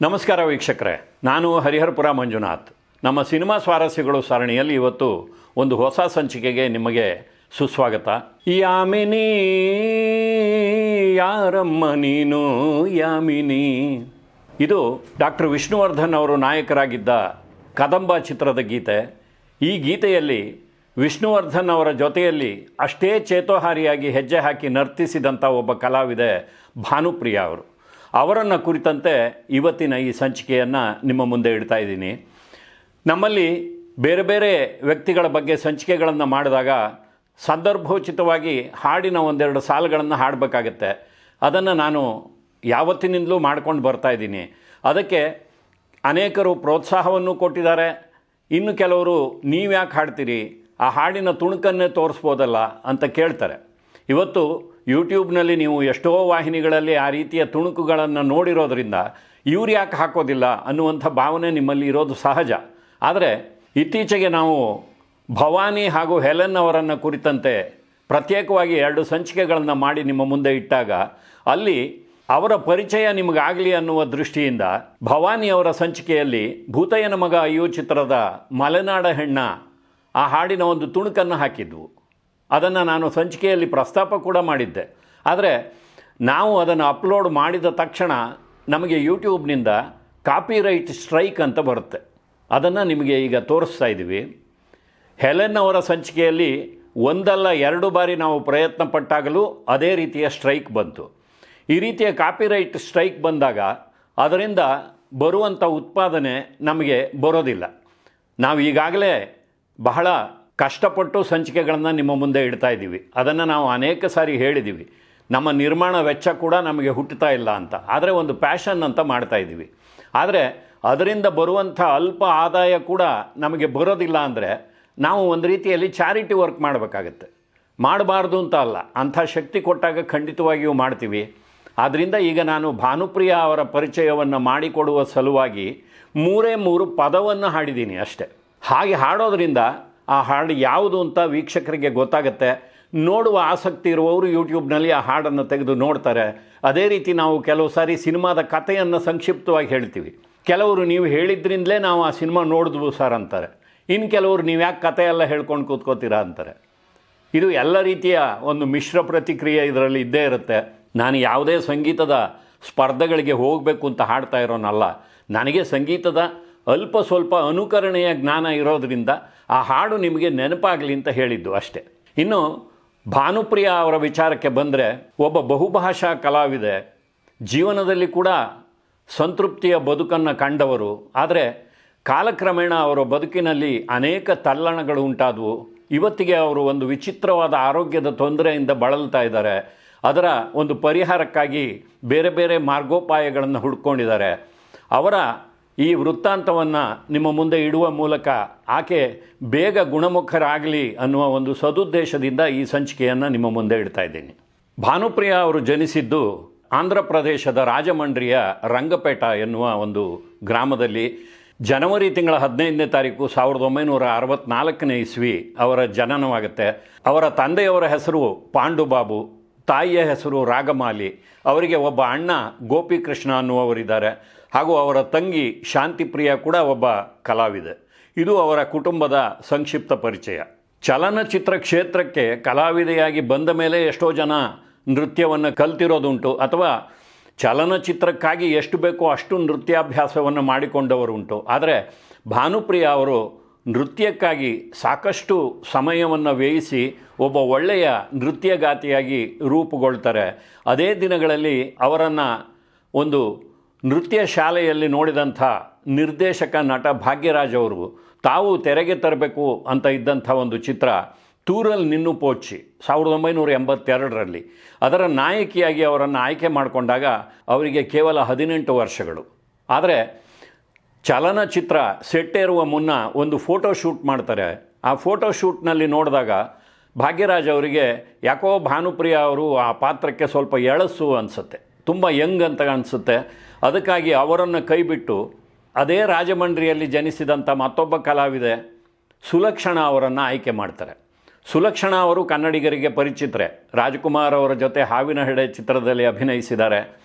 ನಮಸ್ಕಾರ ವೀಕ್ಷಕರೇ, ನಾನು ಹರಿಹರಪುರ ಮಂಜುನಾಥ್. ನಮ್ಮ ಸಿನಿಮಾ ಸ್ವಾರಸ್ಯಗಳು ಸರಣಿಯಲ್ಲಿ ಇವತ್ತು ಒಂದು ಹೊಸ ಸಂಚಿಕೆಗೆ ನಿಮಗೆ ಸುಸ್ವಾಗತ. ಯಾಮಿನಿ, ಯಾರಮ್ಮ ನೀನು, ಯಾಮಿನಿ. ಇದು ಡಾಕ್ಟರ್ ವಿಷ್ಣುವರ್ಧನ್ ಅವರು ನಾಯಕರಾಗಿದ್ದ ಕದಂಬ ಚಿತ್ರದ ಗೀತೆ. ಈ ಗೀತೆಯಲ್ಲಿ ವಿಷ್ಣುವರ್ಧನ್ ಅವರ ಜೊತೆಯಲ್ಲಿ ಅಷ್ಟೇ ಚೇತೋಹಾರಿಯಾಗಿ ಹೆಜ್ಜೆ ಹಾಕಿ ನರ್ತಿಸಿದಂಥ ಒಬ್ಬ ಕಲಾವಿದೆ ಭಾನುಪ್ರಿಯ ಅವರು. ಅವರನ್ನು ಕುರಿತಂತೆ ಇವತ್ತಿನ ಈ ಸಂಚಿಕೆಯನ್ನು ನಿಮ್ಮ ಮುಂದೆ ಇಡ್ತಾ ಇದ್ದೀನಿ. ನಮ್ಮಲ್ಲಿ ಬೇರೆ ಬೇರೆ ವ್ಯಕ್ತಿಗಳ ಬಗ್ಗೆ ಸಂಚಿಕೆಗಳನ್ನು ಮಾಡಿದಾಗ ಸಂದರ್ಭೋಚಿತವಾಗಿ ಹಾಡಿನ ಒಂದೆರಡು ಸಾಲುಗಳನ್ನು ಹಾಡಬೇಕಾಗತ್ತೆ. ಅದನ್ನು ನಾನು ಯಾವತ್ತಿನಿಂದಲೂ ಮಾಡ್ಕೊಂಡು ಬರ್ತಾ ಇದ್ದೀನಿ. ಅದಕ್ಕೆ ಅನೇಕರು ಪ್ರೋತ್ಸಾಹವನ್ನು ಕೊಟ್ಟಿದ್ದಾರೆ. ಇನ್ನು ಕೆಲವರು ನೀವು ಯಾಕೆ ಹಾಡ್ತೀರಿ? ಆ ಹಾಡಿನ ತುಣುಕನ್ನೇ ತೋರಿಸ್ಬೋದಲ್ಲ ಅಂತ ಕೇಳ್ತಾರೆ. ಇವತ್ತು ಯೂಟ್ಯೂಬ್ನಲ್ಲಿ ನೀವು ಎಷ್ಟೋ ವಾಹಿನಿಗಳಲ್ಲಿ ಆ ರೀತಿಯ ತುಣುಕುಗಳನ್ನು ನೋಡಿರೋದ್ರಿಂದ ಇವ್ರು ಯಾಕೆ ಹಾಕೋದಿಲ್ಲ ಅನ್ನುವಂಥ ಭಾವನೆ ನಿಮ್ಮಲ್ಲಿ ಇರೋದು ಸಹಜ. ಆದರೆ ಇತ್ತೀಚೆಗೆ ನಾವು ಭವಾನಿ ಹಾಗೂ ಹೆಲೆನ್ ಅವರನ್ನು ಕುರಿತಂತೆ ಪ್ರತ್ಯೇಕವಾಗಿ ಎರಡು ಸಂಚಿಕೆಗಳನ್ನು ಮಾಡಿ ನಿಮ್ಮ ಮುಂದೆ ಇಟ್ಟಾಗ ಅಲ್ಲಿ ಅವರ ಪರಿಚಯ ನಿಮಗಾಗಲಿ ಅನ್ನುವ ದೃಷ್ಟಿಯಿಂದ ಭವಾನಿ ಅವರ ಸಂಚಿಕೆಯಲ್ಲಿ ಭೂತಯ್ಯನ ಮಗ ಅಯ್ಯೋ ಚಿತ್ರದ ಮಲೆನಾಡ ಹೆಣ್ಣ ಆ ಹಾಡಿನ ಒಂದು ತುಣುಕನ್ನು ಹಾಕಿದ್ವು. ಅದನ್ನು ನಾನು ಸಂಚಿಕೆಯಲ್ಲಿ ಪ್ರಸ್ತಾಪ ಕೂಡ ಮಾಡಿದ್ದೆ. ಆದರೆ ನಾವು ಅದನ್ನು ಅಪ್ಲೋಡ್ ಮಾಡಿದ ತಕ್ಷಣ ನಮಗೆ ಯೂಟ್ಯೂಬ್ನಿಂದ ಕಾಪಿರೈಟ್ ಸ್ಟ್ರೈಕ್ ಅಂತ ಬರುತ್ತೆ. ಅದನ್ನು ನಿಮಗೆ ಈಗ ತೋರಿಸ್ತಾ ಇದ್ದೀವಿ. ಹೆಲೆನ್ ಅವರ ಸಂಚಿಕೆಯಲ್ಲಿ ಒಂದಲ್ಲ ಎರಡು ಬಾರಿ ನಾವು ಪ್ರಯತ್ನ ಪಟ್ಟಾಗಲೂ ಅದೇ ರೀತಿಯ ಸ್ಟ್ರೈಕ್ ಬಂತು. ಈ ರೀತಿಯ ಕಾಪಿರೈಟ್ ಸ್ಟ್ರೈಕ್ ಬಂದಾಗ ಅದರಿಂದ ಬರುವಂಥ ಉತ್ಪಾದನೆ ನಮಗೆ ಬರೋದಿಲ್ಲ. ನಾವು ಈಗಾಗಲೇ ಬಹಳ ಕಷ್ಟಪಟ್ಟು ಸಂಚಿಕೆಗಳನ್ನು ನಿಮ್ಮ ಮುಂದೆ ಇಡ್ತಾ ಇದ್ದೀವಿ. ಅದನ್ನು ನಾವು ಅನೇಕ ಸಾರಿ ಹೇಳಿದ್ದೀವಿ. ನಮ್ಮ ನಿರ್ಮಾಣ ವೆಚ್ಚ ಕೂಡ ನಮಗೆ ಹುಟ್ಟುತ್ತಾ ಇಲ್ಲ ಅಂತ. ಆದರೆ ಒಂದು ಪ್ಯಾಷನ್ ಅಂತ ಮಾಡ್ತಾ ಇದ್ದೀವಿ. ಆದರೆ ಅದರಿಂದ ಬರುವಂಥ ಅಲ್ಪ ಆದಾಯ ಕೂಡ ನಮಗೆ ಬರೋದಿಲ್ಲ ಅಂದರೆ ನಾವು ಒಂದು ರೀತಿಯಲ್ಲಿ ಚಾರಿಟಿ ವರ್ಕ್ ಮಾಡಬೇಕಾಗತ್ತೆ. ಮಾಡಬಾರ್ದು ಅಂತ ಅಲ್ಲ. ಅಂಥ ಶಕ್ತಿ ಕೊಟ್ಟಾಗ ಖಂಡಿತವಾಗಿಯೂ ಮಾಡ್ತೀವಿ. ಆದ್ದರಿಂದ ಈಗ ನಾನು ಭಾನುಪ್ರಿಯ ಅವರ ಪರಿಚಯವನ್ನು ಮಾಡಿಕೊಡುವ ಸಲುವಾಗಿ ಮೂರೇ ಮೂರು ಪದವನ್ನು ಹಾಡಿದ್ದೀನಿ ಅಷ್ಟೆ. ಹಾಗೆ ಹಾಡೋದ್ರಿಂದ ಆ ಹಾಡು ಯಾವುದು ಅಂತ ವೀಕ್ಷಕರಿಗೆ ಗೊತ್ತಾಗುತ್ತೆ. ನೋಡುವ ಆಸಕ್ತಿ ಇರುವವರು ಯೂಟ್ಯೂಬ್ನಲ್ಲಿ ಆ ಹಾಡನ್ನು ತೆಗೆದು ನೋಡ್ತಾರೆ. ಅದೇ ರೀತಿ ನಾವು ಕೆಲವು ಸಾರಿ ಸಿನಿಮಾದ ಕಥೆಯನ್ನು ಸಂಕ್ಷಿಪ್ತವಾಗಿ ಹೇಳ್ತೀವಿ. ಕೆಲವರು ನೀವು ಹೇಳಿದ್ರಿಂದಲೇ ನಾವು ಆ ಸಿನಿಮಾ ನೋಡಿದ್ವು ಸರ್ ಅಂತಾರೆ. ಇನ್ನು ಕೆಲವರು ನೀವು ಯಾಕೆ ಕಥೆ ಎಲ್ಲ ಹೇಳ್ಕೊಂಡು ಕೂತ್ಕೋತೀರಾ ಅಂತಾರೆ. ಇದು ಎಲ್ಲ ರೀತಿಯ ಒಂದು ಮಿಶ್ರ ಪ್ರತಿಕ್ರಿಯೆ ಇದರಲ್ಲಿ ಇದ್ದೇ ಇರುತ್ತೆ. ನಾನು ಯಾವುದೇ ಸಂಗೀತದ ಸ್ಪರ್ಧೆಗಳಿಗೆ ಹೋಗಬೇಕು ಅಂತ ಹಾಡ್ತಾ ಇರೋನಲ್ಲ. ನನಗೆ ಸಂಗೀತದ ಅಲ್ಪ ಸ್ವಲ್ಪ ಅನುಕರಣೆಯ ಜ್ಞಾನ ಇರೋದರಿಂದ ಆ ಹಾಡು ನಿಮಗೆ ನೆನಪಾಗಲಿ ಅಂತ ಹೇಳಿದ್ದು ಅಷ್ಟೆ. ಇನ್ನು ಭಾನುಪ್ರಿಯ ಅವರ ವಿಚಾರಕ್ಕೆ ಬಂದರೆ ಒಬ್ಬ ಬಹುಭಾಷಾ ಕಲಾವಿದೆ, ಜೀವನದಲ್ಲಿ ಕೂಡ ಸಂತೃಪ್ತಿಯ ಬದುಕನ್ನು ಕಂಡವರು. ಆದರೆ ಕಾಲಕ್ರಮೇಣ ಅವರ ಬದುಕಿನಲ್ಲಿ ಅನೇಕ ತಲ್ಲಣಗಳು ಉಂಟಾದವು. ಇವತ್ತಿಗೆ ಅವರು ಒಂದು ವಿಚಿತ್ರವಾದ ಆರೋಗ್ಯದ ತೊಂದರೆಯಿಂದ ಬಳಲ್ತಾ ಇದ್ದಾರೆ. ಅದರ ಒಂದು ಪರಿಹಾರಕ್ಕಾಗಿ ಬೇರೆ ಬೇರೆ ಮಾರ್ಗೋಪಾಯಗಳನ್ನು ಹುಡ್ಕೊಂಡಿದ್ದಾರೆ. ಅವರ ಈ ವೃತ್ತಾಂತವನ್ನು ನಿಮ್ಮ ಮುಂದೆ ಇಡುವ ಮೂಲಕ ಆಕೆ ಬೇಗ ಗುಣಮುಖರಾಗಲಿ ಅನ್ನುವ ಒಂದು ಸದುದ್ದೇಶದಿಂದ ಈ ಸಂಚಿಕೆಯನ್ನು ನಿಮ್ಮ ಮುಂದೆ ಇಡ್ತಾ ಇದ್ದೀನಿ. ಭಾನುಪ್ರಿಯ ಅವರು ಜನಿಸಿದ್ದು ಆಂಧ್ರ ಪ್ರದೇಶದ ರಾಜಮಂಡ್ರಿಯ ರಂಗಪೇಟ ಎನ್ನುವ ಒಂದು ಗ್ರಾಮದಲ್ಲಿ ಜನವರಿ ತಿಂಗಳ ಹದಿನೈದನೇ ತಾರೀಕು ಸಾವಿರದ ಒಂಬೈನೂರ ಅರವತ್ನಾಲ್ಕನೇ ಇಸ್ವಿ ಅವರ ಜನನವಾಗುತ್ತೆ. ಅವರ ತಂದೆಯವರ ಹೆಸರು ಪಾಂಡುಬಾಬು, ತಾಯಿಯ ಹೆಸರು ರಾಗಮಾಲಿ, ಅವರಿಗೆ ಒಬ್ಬ ಅಣ್ಣ ಗೋಪಿಕೃಷ್ಣ ಅನ್ನುವವರಿದ್ದಾರೆ. ಹಾಗೂ ಅವರ ತಂಗಿ ಶಾಂತಿಪ್ರಿಯ ಕೂಡ ಒಬ್ಬ ಕಲಾವಿದೆ. ಇದು ಅವರ ಕುಟುಂಬದ ಸಂಕ್ಷಿಪ್ತ ಪರಿಚಯ. ಚಲನಚಿತ್ರ ಕ್ಷೇತ್ರಕ್ಕೆ ಕಲಾವಿದೆಯಾಗಿ ಬಂದ ಮೇಲೆ ಎಷ್ಟೋ ಜನ ನೃತ್ಯವನ್ನು ಕಲ್ತಿರೋದುಂಟು ಅಥವಾ ಚಲನಚಿತ್ರಕ್ಕಾಗಿ ಎಷ್ಟು ಬೇಕೋ ಅಷ್ಟು ನೃತ್ಯಾಭ್ಯಾಸವನ್ನು ಮಾಡಿಕೊಂಡವರುಂಟು. ಆದರೆ ಭಾನುಪ್ರಿಯ ಅವರು ನೃತ್ಯಕ್ಕಾಗಿ ಸಾಕಷ್ಟು ಸಮಯವನ್ನು ವ್ಯಯಿಸಿ ಒಬ್ಬ ಒಳ್ಳೆಯ ನೃತ್ಯಗಾತಿಯಾಗಿ ರೂಪುಗೊಳ್ತಾರೆ. ಅದೇ ದಿನಗಳಲ್ಲಿ ಅವರನ್ನು ಒಂದು ನೃತ್ಯ ಶಾಲೆಯಲ್ಲಿ ನೋಡಿದಂಥ ನಿರ್ದೇಶಕ ನಟ ಭಾಗ್ಯರಾಜ್ ಅವರು, ತಾವು ತೆರೆಗೆ ತರಬೇಕು ಅಂತ ಇದ್ದಂಥ ಒಂದು ಚಿತ್ರ, ತೂರಲ್ ನಿನ್ನು ಪೋಚಿ, ಸಾವಿರದ ಒಂಬೈನೂರ ಎಂಬತ್ತೆರಡರಲ್ಲಿ. ಅದರ ನಾಯಕಿಯಾಗಿ ಅವರನ್ನು ಆಯ್ಕೆ ಮಾಡಿಕೊಂಡಾಗ ಅವರಿಗೆ ಕೇವಲ ಹದಿನೆಂಟು ವರ್ಷಗಳು. ಆದರೆ ಚಲನಚಿತ್ರ ಸೆಟ್ಟೇರುವ ಮುನ್ನ ಒಂದು ಫೋಟೋ ಶೂಟ್ ಮಾಡ್ತಾರೆ. ಆ ಫೋಟೋ ಶೂಟ್ನಲ್ಲಿ ನೋಡಿದಾಗ ಭಾಗ್ಯರಾಜ್ ಅವರಿಗೆ, ಯಾಕೋ ಭಾನುಪ್ರಿಯ ಅವರು ಆ ಪಾತ್ರಕ್ಕೆ ಸ್ವಲ್ಪ ಎಳಸು ಅನಿಸುತ್ತೆ. ತುಂಬ ಯಂಗ್ ಅಂತ ಅನಿಸುತ್ತೆ. ಅದಕ್ಕಾಗಿ ಅವರನ್ನು ಕೈಬಿಟ್ಟು ಅದೇ ರಾಜಮಂಡ್ರಿಯಲ್ಲಿ ಜನಿಸಿದಂಥ ಮತ್ತೊಬ್ಬ ಕಲಾವಿದೆ ಸುಲಕ್ಷಣ ಅವರನ್ನು ಆಯ್ಕೆ ಮಾಡ್ತಾರೆ. ಸುಲಕ್ಷಣ ಅವರು ಕನ್ನಡಿಗರಿಗೆ ಪರಿಚಿತರೆ. ರಾಜ್ಕುಮಾರ್ ಅವರ ಜೊತೆ ಹಾವಿನ ಹೆಡೆ ಚಿತ್ರದಲ್ಲಿ ಅಭಿನಯಿಸಿದ್ದಾರೆ.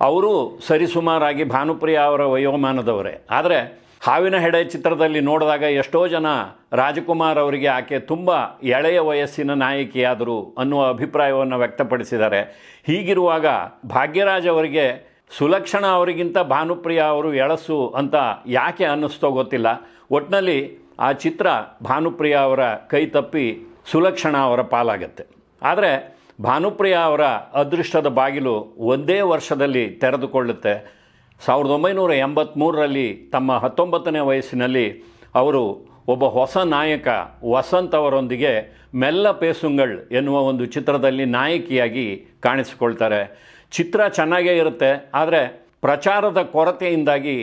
ಅವರು ಸರಿಸುಮಾರಾಗಿ ಭಾನುಪ್ರಿಯ ಅವರ ವಯೋಮಾನದವರೇ. ಆದರೆ ಹಾವಿನ ಹೆಡೆ ಚಿತ್ರದಲ್ಲಿ ನೋಡಿದಾಗ ಎಷ್ಟೋ ಜನ ರಾಜಕುಮಾರ್ ಅವರಿಗೆ ಆಕೆ ತುಂಬ ಎಳೆಯ ವಯಸ್ಸಿನ ನಾಯಕಿಯಾದರು ಅನ್ನುವ ಅಭಿಪ್ರಾಯವನ್ನು ವ್ಯಕ್ತಪಡಿಸಿದ್ದಾರೆ. ಹೀಗಿರುವಾಗ ಭಾಗ್ಯರಾಜ್ ಅವರಿಗೆ ಸುಲಕ್ಷಣ ಅವರಿಗಿಂತ ಭಾನುಪ್ರಿಯ ಅವರು ಎಳಸು ಅಂತ ಯಾಕೆ ಅನ್ನಿಸ್ತೋ ಗೊತ್ತಿಲ್ಲ. ಒಟ್ಟಿನಲ್ಲಿ ಆ ಚಿತ್ರ ಭಾನುಪ್ರಿಯ ಅವರ ಕೈ ತಪ್ಪಿ ಸುಲಕ್ಷಣ ಅವರ ಪಾಲಾಗತ್ತೆ. ಆದರೆ ಭಾನುಪ್ರಿಯ ಅವರ ಅದೃಷ್ಟದ ಬಾಗಿಲು ಒಂದೇ ವರ್ಷದಲ್ಲಿ ತೆರೆದುಕೊಳ್ಳುತ್ತೆ. ಸಾವಿರದ ಒಂಬೈನೂರ ಎಂಬತ್ತ್ಮೂರರಲ್ಲಿ ತಮ್ಮ ಹತ್ತೊಂಬತ್ತನೇ ವಯಸ್ಸಿನಲ್ಲಿ ಅವರು ಒಬ್ಬ ಹೊಸ ನಾಯಕ ವಸಂತ್ ಅವರೊಂದಿಗೆ ಮೆಲ್ಲ ಪೇಸುಂಗಳ್ ಎನ್ನುವ ಒಂದು ಚಿತ್ರದಲ್ಲಿ ನಾಯಕಿಯಾಗಿ ಕಾಣಿಸಿಕೊಳ್ತಾರೆ. ಚಿತ್ರ ಚೆನ್ನಾಗೇ ಇರುತ್ತೆ, ಆದರೆ ಪ್ರಚಾರದ ಕೊರತೆಯಿಂದಾಗಿ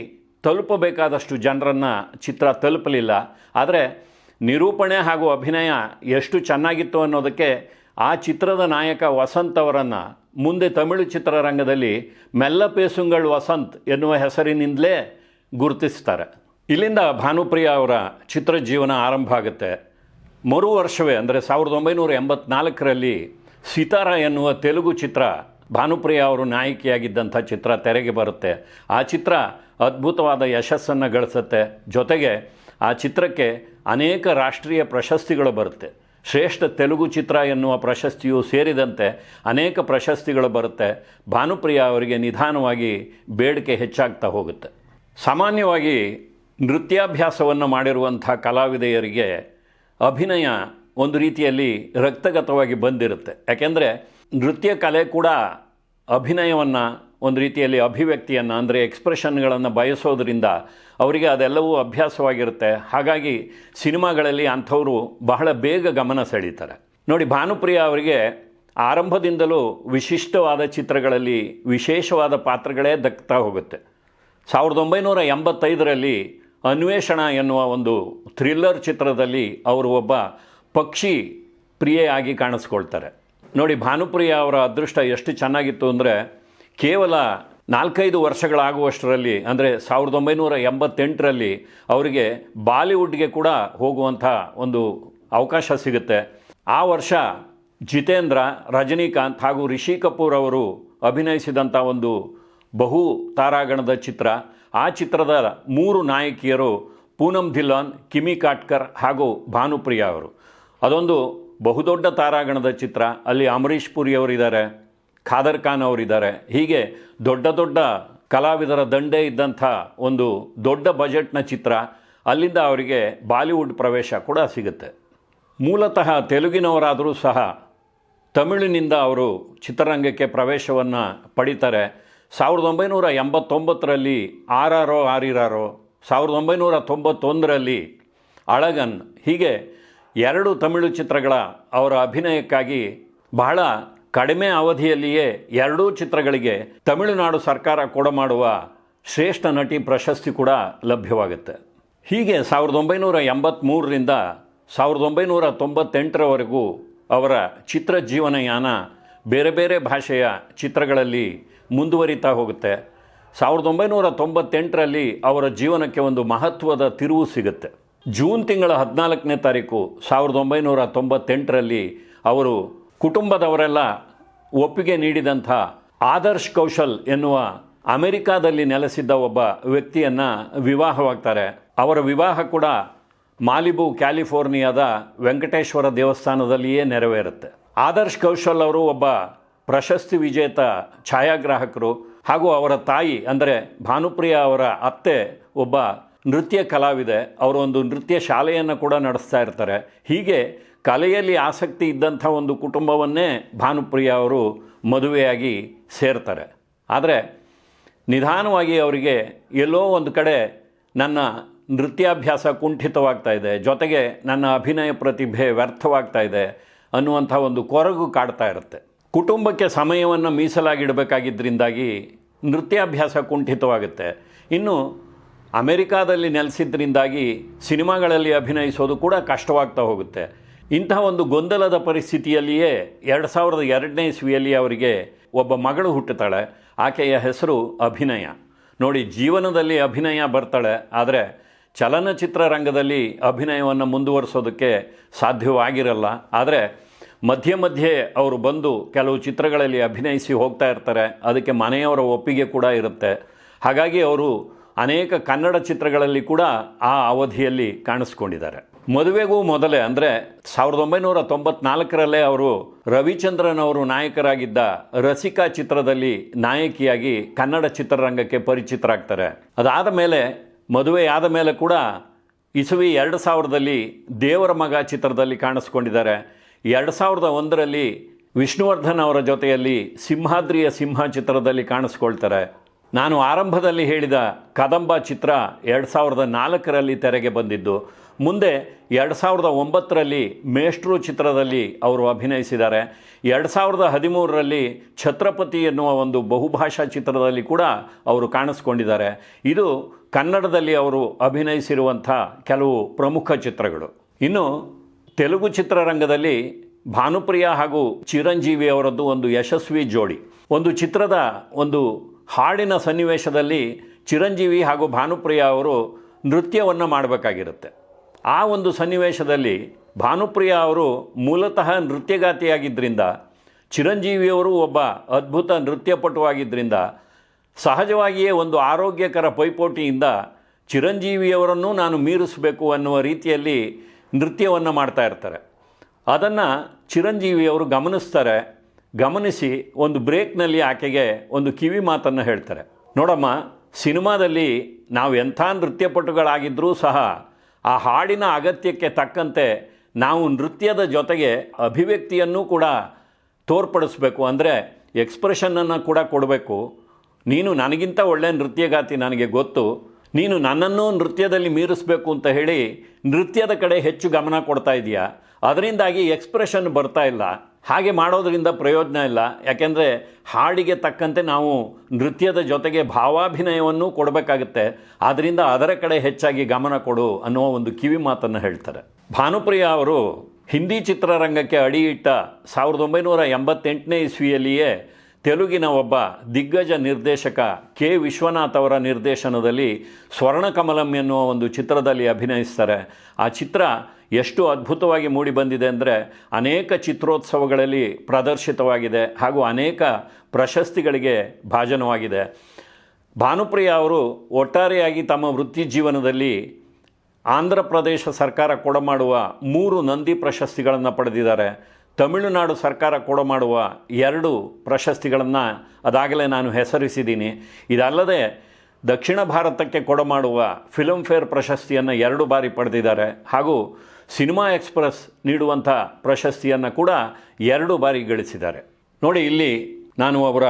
ತಲುಪಬೇಕಾದಷ್ಟು ಜನರನ್ನು ಚಿತ್ರ ತಲುಪಲಿಲ್ಲ. ಆದರೆ ನಿರೂಪಣೆ ಹಾಗೂ ಅಭಿನಯ ಎಷ್ಟು ಚೆನ್ನಾಗಿತ್ತು ಅನ್ನೋದಕ್ಕೆ ಆ ಚಿತ್ರದ ನಾಯಕ ವಸಂತ್ ಅವರನ್ನು, ಮುಂದೆ ತಮಿಳು ಚಿತ್ರರಂಗದಲ್ಲಿ ಮೆಲ್ಲಪೇಸುಂಗಳ್ ವಸಂತ್ ಎನ್ನುವ ಹೆಸರಿನಿಂದಲೇ ಗುರುತಿಸ್ತಾರೆ. ಇಲ್ಲಿಂದ ಭಾನುಪ್ರಿಯ ಅವರ ಚಿತ್ರ ಜೀವನ ಆರಂಭ ಆಗುತ್ತೆ. ಮರು ವರ್ಷವೇ ಅಂದರೆ ಸಾವಿರದ ಒಂಬೈನೂರ ಎಂಬತ್ನಾಲ್ಕರಲ್ಲಿ ಸಿತಾರ ಎನ್ನುವ ತೆಲುಗು ಚಿತ್ರ ಭಾನುಪ್ರಿಯ ಅವರು ನಾಯಕಿಯಾಗಿದ್ದಂಥ ಚಿತ್ರ ತೆರೆಗೆ ಬರುತ್ತೆ. ಆ ಚಿತ್ರ ಅದ್ಭುತವಾದ ಯಶಸ್ಸನ್ನು ಗಳಿಸುತ್ತೆ. ಜೊತೆಗೆ ಆ ಚಿತ್ರಕ್ಕೆ ಅನೇಕ ರಾಷ್ಟ್ರೀಯ ಪ್ರಶಸ್ತಿಗಳು ಬರುತ್ತೆ. ಶ್ರೇಷ್ಠ ತೆಲುಗು ಚಿತ್ರ ಎನ್ನುವ ಪ್ರಶಸ್ತಿಯು ಸೇರಿದಂತೆ ಅನೇಕ ಪ್ರಶಸ್ತಿಗಳು ಬರುತ್ತೆ. ಭಾನುಪ್ರಿಯ ಅವರಿಗೆ ನಿಧಾನವಾಗಿ ಬೇಡಿಕೆ ಹೆಚ್ಚಾಗ್ತಾ ಹೋಗುತ್ತೆ. ಸಾಮಾನ್ಯವಾಗಿ ನೃತ್ಯಾಭ್ಯಾಸವನ್ನು ಮಾಡಿರುವಂಥ ಕಲಾವಿದೆಯರಿಗೆ ಅಭಿನಯ ಒಂದು ರೀತಿಯಲ್ಲಿ ರಕ್ತಗತವಾಗಿ ಬಂದಿರುತ್ತೆ. ಯಾಕೆಂದರೆ ನೃತ್ಯ ಕಲೆ ಕೂಡ ಅಭಿನಯವನ್ನು, ಒಂದು ರೀತಿಯಲ್ಲಿ ಅಭಿವ್ಯಕ್ತಿಯನ್ನು, ಅಂದರೆ ಎಕ್ಸ್ಪ್ರೆಷನ್ಗಳನ್ನು ಬಯಸೋದ್ರಿಂದ ಅವರಿಗೆ ಅದೆಲ್ಲವೂ ಅಭ್ಯಾಸವಾಗಿರುತ್ತೆ. ಹಾಗಾಗಿ ಸಿನಿಮಾಗಳಲ್ಲಿ ಅಂಥವರು ಬಹಳ ಬೇಗ ಗಮನ ಸೆಳೀತಾರೆ. ನೋಡಿ, ಭಾನುಪ್ರಿಯ ಅವರಿಗೆ ಆರಂಭದಿಂದಲೂ ವಿಶಿಷ್ಟವಾದ ಚಿತ್ರಗಳಲ್ಲಿ ವಿಶೇಷವಾದ ಪಾತ್ರಗಳೇ ದಕ್ತಾ ಹೋಗುತ್ತೆ. ಸಾವಿರದ ಒಂಬೈನೂರ ಎಂಬತ್ತೈದರಲ್ಲಿ ಅನ್ವೇಷಣ ಎನ್ನುವ ಒಂದು ಥ್ರಿಲ್ಲರ್ ಚಿತ್ರದಲ್ಲಿ ಅವರು ಒಬ್ಬ ಪಕ್ಷಿ ಪ್ರಿಯೆಯಾಗಿ ಕಾಣಿಸ್ಕೊಳ್ತಾರೆ. ನೋಡಿ, ಭಾನುಪ್ರಿಯ ಅವರ ಅದೃಷ್ಟ ಎಷ್ಟು ಚೆನ್ನಾಗಿತ್ತು ಅಂದರೆ, ಕೇವಲ ನಾಲ್ಕೈದು ವರ್ಷಗಳಾಗುವಷ್ಟರಲ್ಲಿ, ಅಂದರೆ ಸಾವಿರದ ಒಂಬೈನೂರ ಎಂಬತ್ತೆಂಟರಲ್ಲಿ ಅವರಿಗೆ ಬಾಲಿವುಡ್ಗೆ ಕೂಡ ಹೋಗುವಂಥ ಒಂದು ಅವಕಾಶ ಸಿಗುತ್ತೆ. ಆ ವರ್ಷ ಜಿತೇಂದ್ರ, ರಜನಿಕಾಂತ್ ಹಾಗೂ ರಿಷಿ ಕಪೂರ್ ಅವರು ಅಭಿನಯಿಸಿದಂಥ ಒಂದು ಬಹು ತಾರಾಗಣದ ಚಿತ್ರ. ಆ ಚಿತ್ರದ ಮೂರು ನಾಯಕಿಯರು ಪೂನಂ ಧಿಲ್ಲಾನ್ ಕಿಮಿ ಕಾಟ್ಕರ್ ಹಾಗೂ ಭಾನುಪ್ರಿಯ ಅವರು. ಅದೊಂದು ಬಹುದೊಡ್ಡ ತಾರಾಗಣದ ಚಿತ್ರ. ಅಲ್ಲಿ ಅಮರೀಶ್ ಪುರಿ ಅವರಿದ್ದಾರೆ, ಖಾದರ್ ಖಾನ್ ಅವರಿದ್ದಾರೆ. ಹೀಗೆ ದೊಡ್ಡ ದೊಡ್ಡ ಕಲಾವಿದರ ದಂಡೆ ಇದ್ದಂಥ ಒಂದು ದೊಡ್ಡ ಬಜೆಟ್ನ ಚಿತ್ರ ಅಲ್ಲಿಂದ ಅವರಿಗೆ ಬಾಲಿವುಡ್ ಪ್ರವೇಶ ಕೂಡ ಸಿಗುತ್ತೆ. ಮೂಲತಃ ತೆಲುಗಿನವರಾದರೂ ಸಹ ತಮಿಳಿನಿಂದ ಅವರು ಚಿತ್ರರಂಗಕ್ಕೆ ಪ್ರವೇಶವನ್ನು ಪಡಿತಾರೆ. ಸಾವಿರದ ಒಂಬೈನೂರ ಎಂಬತ್ತೊಂಬತ್ತರಲ್ಲಿ ಆರಾರೋ ಆರಿರಾರೋ ಸಾವಿರದ ಒಂಬೈನೂರ ತೊಂಬತ್ತೊಂದರಲ್ಲಿ ಅಳಗನ್, ಹೀಗೆ ಎರಡು ತಮಿಳು ಚಿತ್ರಗಳ ಅವರ ಅಭಿನಯಕ್ಕಾಗಿ ಬಹಳ ಕಡಿಮೆ ಅವಧಿಯಲ್ಲಿಯೇ ಎರಡೂ ಚಿತ್ರಗಳಿಗೆ ತಮಿಳುನಾಡು ಸರ್ಕಾರ ಕೊಡಮಾಡುವ ಶ್ರೇಷ್ಠ ನಟಿ ಪ್ರಶಸ್ತಿ ಕೂಡ ಲಭ್ಯವಾಗುತ್ತೆ. ಹೀಗೆ ಸಾವಿರದ ಒಂಬೈನೂರ ಎಂಬತ್ತ್ಮೂರರಿಂದ ಸಾವಿರದ ಒಂಬೈನೂರ ತೊಂಬತ್ತೆಂಟರವರೆಗೂ ಅವರ ಚಿತ್ರ ಜೀವನಯಾನ ಬೇರೆ ಬೇರೆ ಭಾಷೆಯ ಚಿತ್ರಗಳಲ್ಲಿ ಮುಂದುವರಿತಾ ಹೋಗುತ್ತೆ. ಸಾವಿರದ ಒಂಬೈನೂರ ತೊಂಬತ್ತೆಂಟರಲ್ಲಿ ಅವರ ಜೀವನಕ್ಕೆ ಒಂದು ಮಹತ್ವದ ತಿರುವು ಸಿಗುತ್ತೆ. ಜೂನ್ ತಿಂಗಳ ಹದಿನಾಲ್ಕನೇ ತಾರೀಕು ಸಾವಿರದ ಒಂಬೈನೂರ ತೊಂಬತ್ತೆಂಟರಲ್ಲಿ ಅವರು ಕುಟುಂಬದವರೆಲ್ಲ ಒಪ್ಪಿಗೆ ನೀಡಿದಂಥ ಆದರ್ಶ್ ಕೌಶಲ್ ಎನ್ನುವ ಅಮೆರಿಕಾದಲ್ಲಿ ನೆಲೆಸಿದ್ದ ಒಬ್ಬ ವ್ಯಕ್ತಿಯನ್ನು ವಿವಾಹವಾಗ್ತಾರೆ. ಅವರ ವಿವಾಹ ಕೂಡ ಮಾಲಿಬು, ಕ್ಯಾಲಿಫೋರ್ನಿಯಾದ ವೆಂಕಟೇಶ್ವರ ದೇವಸ್ಥಾನದಲ್ಲಿಯೇ ನೆರವೇರುತ್ತೆ. ಆದರ್ಶ್ ಕೌಶಲ್ ಅವರು ಒಬ್ಬ ಪ್ರಶಸ್ತಿ ವಿಜೇತ ಛಾಯಾಗ್ರಾಹಕರು ಹಾಗೂ ಅವರ ತಾಯಿ, ಅಂದರೆ ಭಾನುಪ್ರಿಯ ಅವರ ಅತ್ತೆ ಒಬ್ಬ ನೃತ್ಯ ಕಲಾವಿದೆ, ಅವರು ಒಂದು ನೃತ್ಯ ಶಾಲೆಯನ್ನು ಕೂಡ ನಡೆಸ್ತಾ ಇರ್ತಾರೆ. ಹೀಗೆ ಕಲೆಯಲ್ಲಿ ಆಸಕ್ತಿ ಇದ್ದಂಥ ಒಂದು ಕುಟುಂಬವನ್ನೇ ಭಾನುಪ್ರಿಯ ಅವರು ಮದುವೆಯಾಗಿ ಸೇರ್ತಾರೆ. ಆದರೆ ನಿಧಾನವಾಗಿ ಅವರಿಗೆ ಎಲ್ಲೋ ಒಂದು ಕಡೆ ನನ್ನ ನೃತ್ಯಾಭ್ಯಾಸ ಕುಂಠಿತವಾಗ್ತಾ ಇದೆ, ಜೊತೆಗೆ ನನ್ನ ಅಭಿನಯ ಪ್ರತಿಭೆ ವ್ಯರ್ಥವಾಗ್ತಾ ಇದೆ ಅನ್ನುವಂಥ ಒಂದು ಕೊರಗು ಕಾಡ್ತಾ ಇರುತ್ತೆ. ಕುಟುಂಬಕ್ಕೆ ಸಮಯವನ್ನು ಮೀಸಲಾಗಿಡಬೇಕಾಗಿದ್ದರಿಂದಾಗಿ ನೃತ್ಯಾಭ್ಯಾಸ ಕುಂಠಿತವಾಗುತ್ತೆ. ಇನ್ನು ಅಮೆರಿಕಾದಲ್ಲಿ ನೆಲೆಸಿದ್ದರಿಂದಾಗಿ ಸಿನಿಮಾಗಳಲ್ಲಿ ಅಭಿನಯಿಸೋದು ಕೂಡ ಕಷ್ಟವಾಗ್ತಾ ಹೋಗುತ್ತೆ. ಇಂತಹ ಒಂದು ಗೊಂದಲದ ಪರಿಸ್ಥಿತಿಯಲ್ಲಿಯೇ ಎರಡು ಸಾವಿರದ ಎರಡನೇ ಇಸ್ವಿಯಲ್ಲಿ ಅವರಿಗೆ ಒಬ್ಬ ಮಗಳು ಹುಟ್ಟುತ್ತಾಳೆ. ಆಕೆಯ ಹೆಸರು ಅಭಿನಯ. ನೋಡಿ, ಜೀವನದಲ್ಲಿ ಅಭಿನಯ ಬರ್ತಾಳೆ, ಆದರೆ ಚಲನಚಿತ್ರ ರಂಗದಲ್ಲಿ ಅಭಿನಯವನ್ನು ಮುಂದುವರಿಸೋದಕ್ಕೆ ಸಾಧ್ಯವಾಗಿರಲ್ಲ. ಆದರೆ ಮಧ್ಯೆ ಮಧ್ಯೆ ಅವರು ಬಂದು ಕೆಲವು ಚಿತ್ರಗಳಲ್ಲಿ ಅಭಿನಯಿಸಿ ಹೋಗ್ತಾ ಇರ್ತಾರೆ. ಅದಕ್ಕೆ ಮನೆಯವರ ಒಪ್ಪಿಗೆ ಕೂಡ ಇರುತ್ತೆ. ಹಾಗಾಗಿ ಅವರು ಅನೇಕ ಕನ್ನಡ ಚಿತ್ರಗಳಲ್ಲಿ ಕೂಡ ಆ ಅವಧಿಯಲ್ಲಿ ಕಾಣಿಸ್ಕೊಂಡಿದ್ದಾರೆ. ಮದುವೆಗೂ ಮೊದಲೇ ಅಂದರೆ ಸಾವಿರದ ಒಂಬೈನೂರ ತೊಂಬತ್ನಾಲ್ಕರಲ್ಲೇ ಅವರು ರವಿಚಂದ್ರನ್ ಅವರು ನಾಯಕರಾಗಿದ್ದ ರಸಿಕಾ ಚಿತ್ರದಲ್ಲಿ ನಾಯಕಿಯಾಗಿ ಕನ್ನಡ ಚಿತ್ರರಂಗಕ್ಕೆ ಪರಿಚಿತರಾಗ್ತಾರೆ. ಅದಾದ ಮೇಲೆ ಮದುವೆಯಾದ ಮೇಲೆ ಕೂಡ ಇಸುವಿ ಎರಡು ಸಾವಿರದಲ್ಲಿ ದೇವರ ಮಗ ಚಿತ್ರದಲ್ಲಿ ಕಾಣಿಸ್ಕೊಂಡಿದ್ದಾರೆ. ಎರಡು ಸಾವಿರದ ಒಂದರಲ್ಲಿ ವಿಷ್ಣುವರ್ಧನ್ ಅವರ ಜೊತೆಯಲ್ಲಿ ಸಿಂಹಾದ್ರಿಯ ಸಿಂಹ ಚಿತ್ರದಲ್ಲಿ ಕಾಣಿಸ್ಕೊಳ್ತಾರೆ. ನಾನು ಆರಂಭದಲ್ಲಿ ಹೇಳಿದ ಕದಂಬ ಚಿತ್ರ ಎರಡು ಸಾವಿರದ ನಾಲ್ಕರಲ್ಲಿ ತೆರೆಗೆ ಬಂದಿದ್ದು, ಮುಂದೆ ಎರಡು ಸಾವಿರದ ಒಂಬತ್ತರಲ್ಲಿ ಮೇಷ್ಟ್ರು ಚಿತ್ರದಲ್ಲಿ ಅವರು ಅಭಿನಯಿಸಿದ್ದಾರೆ. ಎರಡು ಸಾವಿರದ ಹದಿಮೂರರಲ್ಲಿ ಛತ್ರಪತಿ ಎನ್ನುವ ಒಂದು ಬಹುಭಾಷಾ ಚಿತ್ರದಲ್ಲಿ ಕೂಡ ಅವರು ಕಾಣಿಸ್ಕೊಂಡಿದ್ದಾರೆ. ಇದು ಕನ್ನಡದಲ್ಲಿ ಅವರು ಅಭಿನಯಿಸಿರುವಂಥ ಕೆಲವು ಪ್ರಮುಖ ಚಿತ್ರಗಳು. ಇನ್ನು ತೆಲುಗು ಚಿತ್ರರಂಗದಲ್ಲಿ ಭಾನುಪ್ರಿಯ ಹಾಗೂ ಚಿರಂಜೀವಿ ಅವರದ್ದು ಒಂದು ಯಶಸ್ವಿ ಜೋಡಿ. ಒಂದು ಚಿತ್ರದ ಒಂದು ಹಾಡಿನ ಸನ್ನಿವೇಶದಲ್ಲಿ ಚಿರಂಜೀವಿ ಹಾಗೂ ಭಾನುಪ್ರಿಯ ಅವರು ನೃತ್ಯವನ್ನು ಮಾಡಬೇಕಾಗಿರುತ್ತೆ. ಆ ಒಂದು ಸನ್ನಿವೇಶದಲ್ಲಿ ಭಾನುಪ್ರಿಯ ಅವರು ಮೂಲತಃ ನೃತ್ಯಗಾತಿಯಾಗಿದ್ದರಿಂದ ಚಿರಂಜೀವಿಯವರು ಒಬ್ಬ ಅದ್ಭುತ ನೃತ್ಯಪಟುವಾಗಿದ್ದರಿಂದ ಸಹಜವಾಗಿಯೇ ಒಂದು ಆರೋಗ್ಯಕರ ಪೈಪೋಟಿಯಿಂದ ಚಿರಂಜೀವಿಯವರನ್ನು ನಾನು ಮೀರಿಸಬೇಕು ಅನ್ನುವ ರೀತಿಯಲ್ಲಿ ನೃತ್ಯವನ್ನು ಮಾಡ್ತಾ ಇರ್ತಾರೆ. ಅದನ್ನು ಚಿರಂಜೀವಿಯವರು ಗಮನಿಸ್ತಾರೆ. ಗಮನಿಸಿ, ಒಂದು ಬ್ರೇಕ್ನಲ್ಲಿ ಆಕೆಗೆ ಒಂದು ಕಿವಿ ಮಾತನ್ನು ಹೇಳ್ತಾರೆ. ನೋಡಮ್ಮ, ಸಿನಿಮಾದಲ್ಲಿ ನಾವು ಎಂಥ ನೃತ್ಯಪಟುಗಳಾಗಿದ್ದರೂ ಸಹ, ಆ ಹಾಡಿನ ಅಗತ್ಯಕ್ಕೆ ತಕ್ಕಂತೆ ನಾವು ನೃತ್ಯದ ಜೊತೆಗೆ ಅಭಿವ್ಯಕ್ತಿಯನ್ನು ಕೂಡ ತೋರ್ಪಡಿಸ್ಬೇಕು. ಅಂದರೆ ಎಕ್ಸ್ಪ್ರೆಷನನ್ನು ಕೂಡ ಕೊಡಬೇಕು. ನೀನು ನನಗಿಂತ ಒಳ್ಳೆಯ ನೃತ್ಯಗಾತಿ ನನಗೆ ಗೊತ್ತು. ನೀನು ನನ್ನನ್ನು ನೃತ್ಯದಲ್ಲಿ ಮೀರಿಸಬೇಕು ಅಂತ ಹೇಳಿ ನೃತ್ಯದ ಕಡೆ ಹೆಚ್ಚು ಗಮನ ಕೊಡ್ತಾ ಇದೆಯಾ? ಅದರಿಂದಾಗಿ ಎಕ್ಸ್ಪ್ರೆಷನ್ ಬರ್ತಾ ಇಲ್ಲ. ಹಾಗೆ ಮಾಡೋದರಿಂದ ಪ್ರಯೋಜನ ಇಲ್ಲ. ಯಾಕೆಂದರೆ ಹಾಡಿಗೆ ತಕ್ಕಂತೆ ನಾವು ನೃತ್ಯದ ಜೊತೆಗೆ ಭಾವಾಭಿನಯವನ್ನು ಕೊಡಬೇಕಾಗುತ್ತೆ. ಆದ್ದರಿಂದ ಅದರ ಕಡೆ ಹೆಚ್ಚಾಗಿ ಗಮನ ಕೊಡು ಅನ್ನುವ ಒಂದು ಕಿವಿ ಮಾತನ್ನು ಹೇಳ್ತಾರೆ. ಭಾನುಪ್ರಿಯ ಅವರು ಹಿಂದಿ ಚಿತ್ರರಂಗಕ್ಕೆ ಅಡಿಯಿಟ್ಟ ಸಾವಿರದ ಒಂಬೈನೂರ ಎಂಬತ್ತೆಂಟನೇ ಇಸ್ವಿಯಲ್ಲಿಯೇ ತೆಲುಗಿನ ಒಬ್ಬ ದಿಗ್ಗಜ ನಿರ್ದೇಶಕ ಕೆ. ವಿಶ್ವನಾಥ್ ಅವರ ನಿರ್ದೇಶನದಲ್ಲಿ ಸ್ವರ್ಣಕಮಲಂ ಎನ್ನುವ ಒಂದು ಚಿತ್ರದಲ್ಲಿ ಅಭಿನಯಿಸ್ತಾರೆ. ಆ ಚಿತ್ರ ಎಷ್ಟು ಅದ್ಭುತವಾಗಿ ಮೂಡಿಬಂದಿದೆ ಅಂದರೆ ಅನೇಕ ಚಿತ್ರೋತ್ಸವಗಳಲ್ಲಿ ಪ್ರದರ್ಶಿತವಾಗಿದೆ ಹಾಗೂ ಅನೇಕ ಪ್ರಶಸ್ತಿಗಳಿಗೆ ಭಾಜನವಾಗಿದೆ. ಭಾನುಪ್ರಿಯ ಅವರು ಒಟ್ಟಾರೆಯಾಗಿ ತಮ್ಮ ವೃತ್ತಿ ಜೀವನದಲ್ಲಿ ಆಂಧ್ರ ಪ್ರದೇಶ ಸರ್ಕಾರ ಕೊಡಮಾಡುವ ಮೂರು ನಂದಿ ಪ್ರಶಸ್ತಿಗಳನ್ನು ಪಡೆದಿದ್ದಾರೆ. ತಮಿಳುನಾಡು ಸರ್ಕಾರ ಕೊಡಮಾಡುವ ಎರಡು ಪ್ರಶಸ್ತಿಗಳನ್ನು ಅದಾಗಲೇ ನಾನು ಹೆಸರಿಸಿದ್ದೀನಿ. ಇದಲ್ಲದೆ ದಕ್ಷಿಣ ಭಾರತಕ್ಕೆ ಕೊಡಮಾಡುವ ಫಿಲ್ಮ್ಫೇರ್ ಪ್ರಶಸ್ತಿಯನ್ನು ಎರಡು ಬಾರಿ ಪಡೆದಿದ್ದಾರೆ. ಹಾಗೂ ಸಿನಿಮಾ ಎಕ್ಸ್ಪ್ರೆಸ್ ನೀಡುವಂಥ ಪ್ರಶಸ್ತಿಯನ್ನು ಕೂಡ ಎರಡು ಬಾರಿ ಗಳಿಸಿದ್ದಾರೆ. ನೋಡಿ, ಇಲ್ಲಿ ನಾನು ಅವರ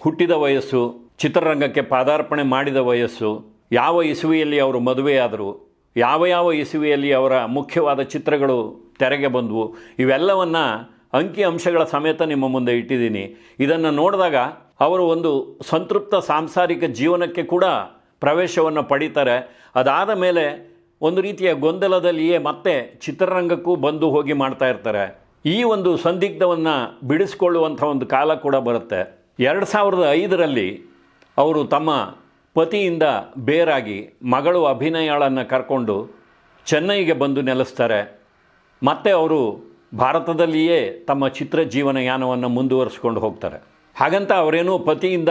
ಹುಟ್ಟಿದ ವಯಸ್ಸು, ಚಿತ್ರರಂಗಕ್ಕೆ ಪಾದಾರ್ಪಣೆ ಮಾಡಿದ ವಯಸ್ಸು, ಯಾವ ಇಸುವೆಯಲ್ಲಿ ಅವರು ಮದುವೆಯಾದರು, ಯಾವ ಯಾವ ಇಸುವೆಯಲ್ಲಿ ಅವರ ಮುಖ್ಯವಾದ ಚಿತ್ರಗಳು ತೆರೆಗೆ ಬಂದವು, ಇವೆಲ್ಲವನ್ನು ಅಂಕಿ ಅಂಶಗಳ ಸಮೇತ ನಿಮ್ಮ ಮುಂದೆ ಇಟ್ಟಿದ್ದೀನಿ. ಇದನ್ನು ನೋಡಿದಾಗ ಅವರು ಒಂದು ಸಂತೃಪ್ತ ಸಾಂಸಾರಿಕ ಜೀವನಕ್ಕೆ ಕೂಡ ಪ್ರವೇಶವನ್ನು ಪಡೀತಾರೆ. ಅದಾದ ಮೇಲೆ ಒಂದು ರೀತಿಯ ಗೊಂದಲದಲ್ಲಿಯೇ ಮತ್ತೆ ಚಿತ್ರರಂಗಕ್ಕೂ ಬಂದು ಹೋಗಿ ಮಾಡ್ತಾ ಇರ್ತಾರೆ. ಈ ಒಂದು ಸಂದಿಗ್ಧವನ್ನು ಬಿಡಿಸ್ಕೊಳ್ಳುವಂಥ ಒಂದು ಕಾಲ ಕೂಡ ಬರುತ್ತೆ. ಎರಡು ಸಾವಿರದ ಐದರಲ್ಲಿ ಅವರು ತಮ್ಮ ಪತಿಯಿಂದ ಬೇರಾಗಿ ಮಗಳು ಅಭಿನಯಗಳನ್ನು ಕರ್ಕೊಂಡು ಚೆನ್ನೈಗೆ ಬಂದು ನೆಲೆಸ್ತಾರೆ. ಮತ್ತೆ ಅವರು ಭಾರತದಲ್ಲಿಯೇ ತಮ್ಮ ಚಿತ್ರ ಜೀವನ ಯಾನವನ್ನು ಮುಂದುವರಿಸ್ಕೊಂಡು ಹೋಗ್ತಾರೆ. ಹಾಗಂತ ಅವರೇನೂ ಪತಿಯಿಂದ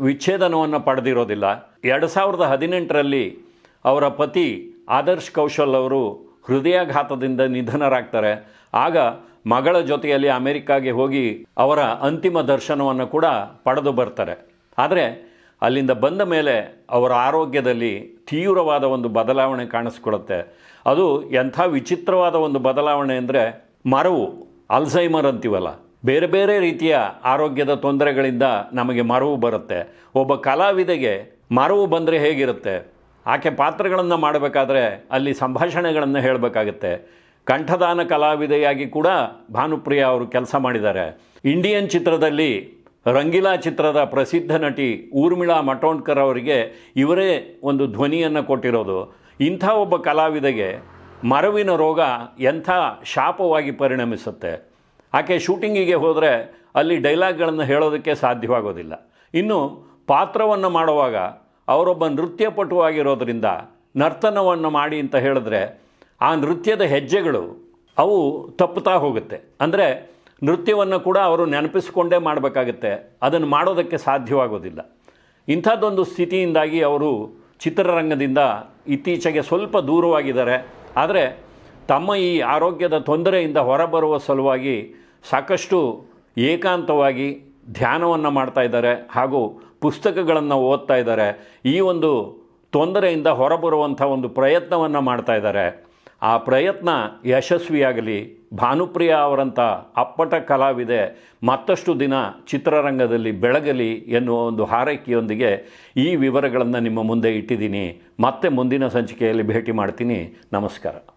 ವಿಚ್ಛೇದನವನ್ನು ಪಡೆದಿರೋದಿಲ್ಲ. ಎರಡು ಸಾವಿರದ ಹದಿನೆಂಟರಲ್ಲಿ ಅವರ ಪತಿ ಆದರ್ಶ್ ಕೌಶಲ್ ಅವರು ಹೃದಯಾಘಾತದಿಂದ ನಿಧನರಾಗ್ತಾರೆ. ಆಗ ಮಗಳ ಜೊತೆಯಲ್ಲಿ ಅಮೆರಿಕಾಗೆ ಹೋಗಿ ಅವರ ಅಂತಿಮ ದರ್ಶನವನ್ನು ಕೂಡ ಪಡೆದು ಬರ್ತಾರೆ. ಆದರೆ ಅಲ್ಲಿಂದ ಬಂದ ಮೇಲೆ ಅವರ ಆರೋಗ್ಯದಲ್ಲಿ ತೀವ್ರವಾದ ಒಂದು ಬದಲಾವಣೆ ಕಾಣಿಸ್ಕೊಳ್ಳುತ್ತೆ. ಅದು ಎಂಥ ವಿಚಿತ್ರವಾದ ಒಂದು ಬದಲಾವಣೆ ಅಂದರೆ ಮರವು ಅಲ್ಝೈಮರ್ ಅಂತೀವಲ್ಲ. ಬೇರೆ ಬೇರೆ ರೀತಿಯ ಆರೋಗ್ಯದ ತೊಂದರೆಗಳಿಂದ ನಮಗೆ ಮರವು ಬರುತ್ತೆ. ಒಬ್ಬ ಕಲಾವಿದೆಗೆ ಮರವು ಬಂದರೆ ಹೇಗಿರುತ್ತೆ? ಆಕೆ ಪಾತ್ರಗಳನ್ನು ಮಾಡಬೇಕಾದ್ರೆ ಅಲ್ಲಿ ಸಂಭಾಷಣೆಗಳನ್ನು ಹೇಳಬೇಕಾಗತ್ತೆ. ಕಂಠದಾನ ಕಲಾವಿದೆಯಾಗಿ ಕೂಡ ಭಾನುಪ್ರಿಯ ಅವರು ಕೆಲಸ ಮಾಡಿದ್ದಾರೆ. ಇಂಡಿಯನ್ ಚಿತ್ರದಲ್ಲಿ ರಂಗಿಲಾ ಚಿತ್ರದ ಪ್ರಸಿದ್ಧ ನಟಿ ಊರ್ಮಿಳಾ ಮಟೋಣ್ಕರ್ ಅವರಿಗೆ ಇವರೇ ಒಂದು ಧ್ವನಿಯನ್ನು ಕೊಟ್ಟಿರೋದು. ಇಂಥ ಒಬ್ಬ ಕಲಾವಿದೆಗೆ ಮರವಿನ ರೋಗ ಎಂಥ ಶಾಪವಾಗಿ ಪರಿಣಮಿಸುತ್ತೆ. ಆಕೆ ಶೂಟಿಂಗಿಗೆ ಹೋದರೆ ಅಲ್ಲಿ ಡೈಲಾಗ್ಗಳನ್ನು ಹೇಳೋದಕ್ಕೆ ಸಾಧ್ಯವಾಗೋದಿಲ್ಲ. ಇನ್ನು ಪಾತ್ರವನ್ನು ಮಾಡುವಾಗ ಅವರೊಬ್ಬ ನೃತ್ಯಪಟುವಾಗಿರೋದ್ರಿಂದ ನರ್ತನವನ್ನು ಮಾಡಿ ಅಂತ ಹೇಳಿದ್ರೆ ಆ ನೃತ್ಯದ ಹೆಜ್ಜೆಗಳು ಅವು ತಪ್ಪುತ್ತಾ ಹೋಗುತ್ತೆ. ಅಂದರೆ ನೃತ್ಯವನ್ನು ಕೂಡ ಅವರು ನೆನಪಿಸಿಕೊಂಡೇ ಮಾಡಬೇಕಾಗತ್ತೆ. ಅದನ್ನು ಮಾಡೋದಕ್ಕೆ ಸಾಧ್ಯವಾಗೋದಿಲ್ಲ. ಇಂಥದ್ದೊಂದು ಸ್ಥಿತಿಯಿಂದಾಗಿ ಅವರು ಚಿತ್ರರಂಗದಿಂದ ಇತ್ತೀಚೆಗೆ ಸ್ವಲ್ಪ ದೂರವಾಗಿದ್ದಾರೆ. ಆದರೆ ತಮ್ಮ ಈ ಆರೋಗ್ಯದ ತೊಂದರೆಯಿಂದ ಹೊರಬರುವ ಸಲುವಾಗಿ ಸಾಕಷ್ಟು ಏಕಾಂತವಾಗಿ ಧ್ಯಾನವನ್ನು ಮಾಡ್ತಾ ಇದ್ದಾರೆ ಹಾಗೂ ಪುಸ್ತಕಗಳನ್ನು ಓದ್ತಾ ಇದ್ದಾರೆ. ಈ ಒಂದು ತೊಂದರೆಯಿಂದ ಹೊರಬರುವಂಥ ಒಂದು ಪ್ರಯತ್ನವನ್ನು ಮಾಡ್ತಾ ಇದ್ದಾರೆ. ಆ ಪ್ರಯತ್ನ ಯಶಸ್ವಿಯಾಗಲಿ. ಭಾನುಪ್ರಿಯ ಅವರಂಥ ಅಪ್ಪಟ ಕಲಾವಿದೆ ಮತ್ತಷ್ಟು ದಿನ ಚಿತ್ರರಂಗದಲ್ಲಿ ಬೆಳಗಲಿ ಎನ್ನುವ ಒಂದು ಹಾರೈಕೆಯೊಂದಿಗೆ ಈ ವಿವರಗಳನ್ನು ನಿಮ್ಮ ಮುಂದೆ ಇಟ್ಟಿದ್ದೀನಿ. ಮತ್ತೆ ಮುಂದಿನ ಸಂಚಿಕೆಯಲ್ಲಿ ಭೇಟಿ ಮಾಡ್ತೀನಿ. ನಮಸ್ಕಾರ.